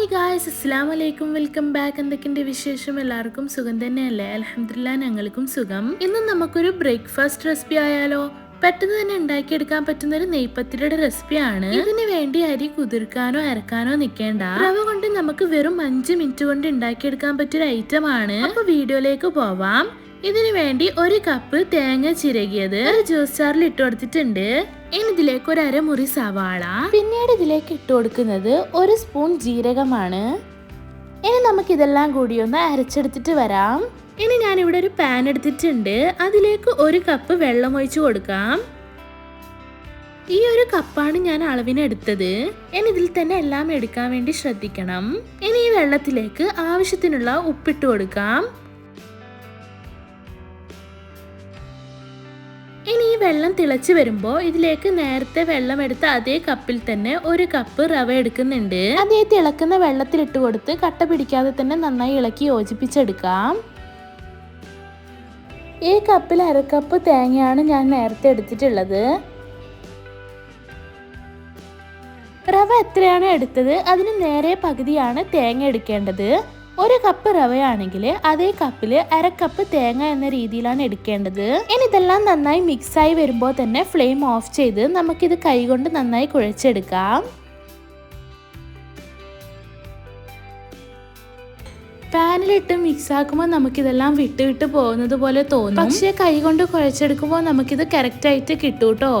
Hi guys അസ്സാം വലൈക്കും welcome back എന്തൊക്കെയുണ്ട് വിശേഷം? എല്ലാവർക്കും സുഖം തന്നെയല്ലേ? അലഹമില്ല ഞങ്ങൾക്കും സുഖം. ഇന്ന് നമുക്കൊരു ബ്രേക്ക്ഫാസ്റ്റ് റെസിപ്പി ആയാലോ? പെട്ടെന്ന് തന്നെ ഉണ്ടാക്കിയെടുക്കാൻ പറ്റുന്ന ഒരു നെയ്പത്തിരിയുടെ റെസിപ്പിയാണ് ഇതിന് വേണ്ടി അരി കുതിർക്കാനോ അരക്കാനോ നിൽക്കേണ്ട റവ കൊണ്ട് നമുക്ക് വെറും അഞ്ച് മിനിറ്റ് കൊണ്ട് ഉണ്ടാക്കിയെടുക്കാൻ പറ്റിയൊരു ഐറ്റം ആണ്. അപ്പൊ വീഡിയോയിലേക്ക് പോവാം. ഇതിനു വേണ്ടി ഒരു കപ്പ് തേങ്ങ ചിരകിയത്. ഒരു ജ്യൂസ് ജാറിൽ ഇട്ട് കൊടുത്തിട്ടുണ്ട്. ഇനി ഇതിലേക്ക് ഒരു അരമുറി സവാള. പിന്നീട് ഇതിലേക്ക് ഇട്ട് കൊടുക്കുന്നത് ഒരു സ്പൂൺ ജീരകമാണ്. ഇനി നമുക്ക് ഇതെല്ലാം കൂടി ഒന്ന് അരച്ചെടുത്തിട്ട് വരാം. ഇനി ഞാൻ ഇവിടെ ഒരു പാൻ എടുത്തിട്ടുണ്ട്. അതിലേക്ക് ഒരു കപ്പ് വെള്ളം ഒഴിച്ച് കൊടുക്കാം. ഈ ഒരു കപ്പാണ് ഞാൻ അളവിന് എടുത്തത് ഇനി ഇതിൽ തന്നെ എല്ലാം എടുക്കാൻ വേണ്ടി ശ്രദ്ധിക്കണം. ഇനി ഈ വെള്ളത്തിലേക്ക് ആവശ്യത്തിനുള്ള ഉപ്പിട്ട് കൊടുക്കാം. വെള്ളം തിളച്ച് വരുമ്പോൾ ഇതിലേക്ക് നേരത്തെ വെള്ളം എടുത്ത അതേ കപ്പിൽ തന്നെ ഒരു കപ്പ് റവ എടുക്കുന്നുണ്ട്. അതേ തിളക്കുന്ന വെള്ളത്തിൽ ഇട്ട് കൊടുത്ത് കട്ട പിടിക്കാതെ തന്നെ നന്നായി ഇളക്കി യോജിപ്പിച്ചെടുക്കാം. ഈ കപ്പിൽ അരക്കപ്പ് തേങ്ങയാണ് ഞാൻ നേരത്തെ എടുത്തിട്ടുള്ളത്. റവ എത്രയാണ് എടുത്തത് അതിന് നേരെ പകുതിയാണ് തേങ്ങ എടുക്കേണ്ടത്. ഒരു കപ്പ് റവയാണെങ്കിൽ അതേ കപ്പിൽ അര കപ്പ് തേങ്ങ എന്ന രീതിയിലാണ് എടുക്കേണ്ടത്. ഇനി ഇതെല്ലാം നന്നായി മിക്സായി വരുമ്പോൾ തന്നെ ഫ്ലെയിം ഓഫ് ചെയ്ത് നമുക്കിത് കൈകൊണ്ട് നന്നായി കുഴച്ചെടുക്കാം. പാനിലിട്ട് മിക്സ് ആക്കുമ്പോൾ നമുക്കിതെല്ലാം വിട്ട് വിട്ട് പോകുന്നത് പോലെ തോന്നും. പക്ഷേ കൈ കൊണ്ട് കുഴച്ചെടുക്കുമ്പോൾ നമുക്കിത് കറക്റ്റായിട്ട് കിട്ടൂട്ടോ?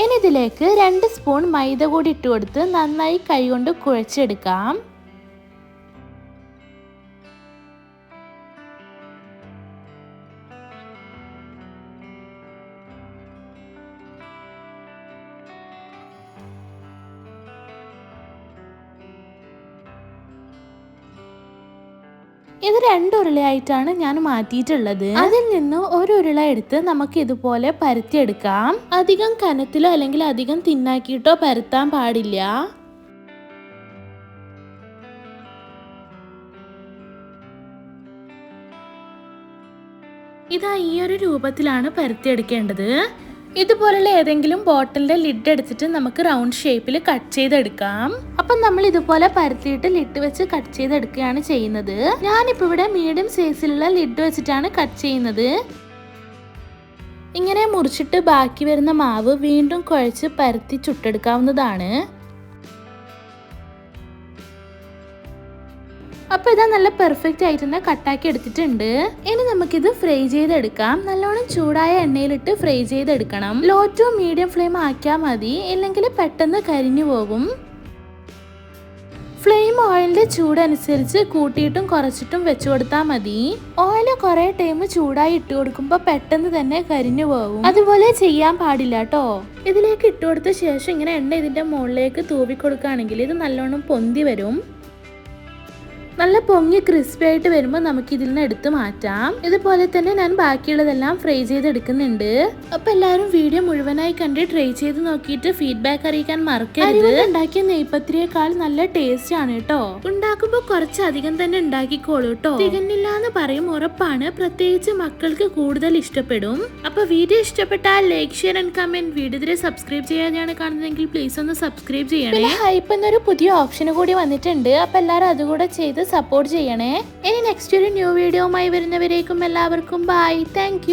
ഇനി ഇതിലേക്ക് രണ്ട് സ്പൂൺ മൈദ കൂടി ഇട്ട് കൊടുത്ത് നന്നായി കൈകൊണ്ട് കുഴച്ചെടുക്കാം. ഇത് രണ്ടുരുളയായിട്ടാണ് ഞാൻ മാറ്റിയിട്ടുള്ളത്. അതിൽ നിന്ന് ഒരു ഉരുള എടുത്ത് നമുക്ക് ഇതുപോലെ പരത്തിയെടുക്കാം. അധികം കനത്തിലോ അല്ലെങ്കിൽ അധികം തിന്നാക്കിയിട്ടോ പരത്താൻ പാടില്ല. ഇതാ ഈ ഒരു രൂപത്തിലാണ് പരത്തിയെടുക്കേണ്ടത്. ഇതുപോലുള്ള ഏതെങ്കിലും ബോട്ടിലിന്റെ ലിഡ് എടുത്തിട്ട് നമുക്ക് റൗണ്ട് ഷേപ്പിൽ കട്ട് ചെയ്തെടുക്കാം. അപ്പം നമ്മൾ ഇതുപോലെ പരത്തിയിട്ട് ലിഡ് വെച്ച് കട്ട് ചെയ്തെടുക്കുകയാണ് ചെയ്യുന്നത്. ഞാനിപ്പോൾ ഇവിടെ മീഡിയം സൈസിലുള്ള ലിഡ് വെച്ചിട്ടാണ് കട്ട് ചെയ്യുന്നത്. ഇങ്ങനെ മുറിച്ചിട്ട് ബാക്കി വരുന്ന മാവ് വീണ്ടും കുഴച്ച് പരത്തി ചുട്ടെടുക്കാവുന്നതാണ്. അപ്പോൾ ഇതാ നല്ല പെർഫെക്റ്റ് ആയിട്ട് തന്നെ കട്ടാക്കി എടുത്തിട്ടുണ്ട്. ഇനി നമുക്കിത് ഫ്രൈ ചെയ്തെടുക്കാം. നല്ലോണം ചൂടായ എണ്ണയിലിട്ട് ഫ്രൈ ചെയ്തെടുക്കണം. ലോ ടു മീഡിയം ഫ്ലെയിം ആക്കിയാൽ മതി. ഇല്ലെങ്കിൽ പെട്ടെന്ന് കരിഞ്ഞു പോകും. ഫ്ലെയിം ഓയിലിന്റെ ചൂടനുസരിച്ച് കൂട്ടിയിട്ടും കുറച്ചിട്ടും വെച്ചു കൊടുത്താൽ മതി. ഓയിൽ കുറെ ടൈം ചൂടായി ഇട്ട് കൊടുക്കുമ്പോൾ പെട്ടെന്ന് തന്നെ കരിഞ്ഞു പോകും. അതുപോലെ ചെയ്യാൻ പാടില്ല കേട്ടോ ഇതിലേക്ക് ഇട്ട് കൊടുത്ത ശേഷം ഇങ്ങനെ എണ്ണ ഇതിന്റെ മുകളിലേക്ക് തൂവി കൊടുക്കുകയാണെങ്കിൽ ഇത് നല്ലോണം പൊന്തി വരും. നല്ല പൊങ്ങി ക്രിസ്പി ആയിട്ട് വരുമ്പോൾ നമുക്ക് ഇതിൽ നിന്ന് എടുത്തു മാറ്റാം. ഇതുപോലെ തന്നെ ഞാൻ ബാക്കിയുള്ളതെല്ലാം ഫ്രൈ ചെയ്തെടുക്കുന്നുണ്ട് അപ്പൊ എല്ലാവരും വീഡിയോ മുഴുവനായി കണ്ട് ട്രൈ ചെയ്ത് നോക്കിയിട്ട് ഫീഡ്ബാക്ക് അറിയിക്കാൻ മറക്കരുത്. ഉണ്ടാക്കിയ നെയ്പത്രിയേക്കാൾ നല്ല ടേസ്റ്റ് ആണ് കേട്ടോ ഉണ്ടാക്കുമ്പോൾ കുറച്ചധികം തന്നെ ഉണ്ടാക്കിക്കോളൂ കേട്ടോ തികഞ്ഞില്ല എന്ന് പറയും ഉറപ്പാണ്. പ്രത്യേകിച്ച് മക്കൾക്ക് കൂടുതൽ ഇഷ്ടപ്പെടും. അപ്പൊ വീഡിയോ ഇഷ്ടപ്പെട്ടാൽ like share and comment video subscribe ചെയ്യാതെയാണ് കാണുന്നതെങ്കിൽ പ്ലീസ് ഒന്ന് സബ്സ്ക്രൈബ് ചെയ്യണേ. ഹൈപ്പ് എന്നൊരു പുതിയ ഓപ്ഷൻ കൂടി വന്നിട്ടുണ്ട്. അപ്പൊ എല്ലാവരും അതുകൂടെ ചെയ്ത് സപ്പോർട്ട് ചെയ്യണേ. ഇനി നെക്സ്റ്റ് ഒരു ന്യൂ വീഡിയോയുമായി വരുന്നവരേക്കും എല്ലാവർക്കും ബൈ താങ്ക്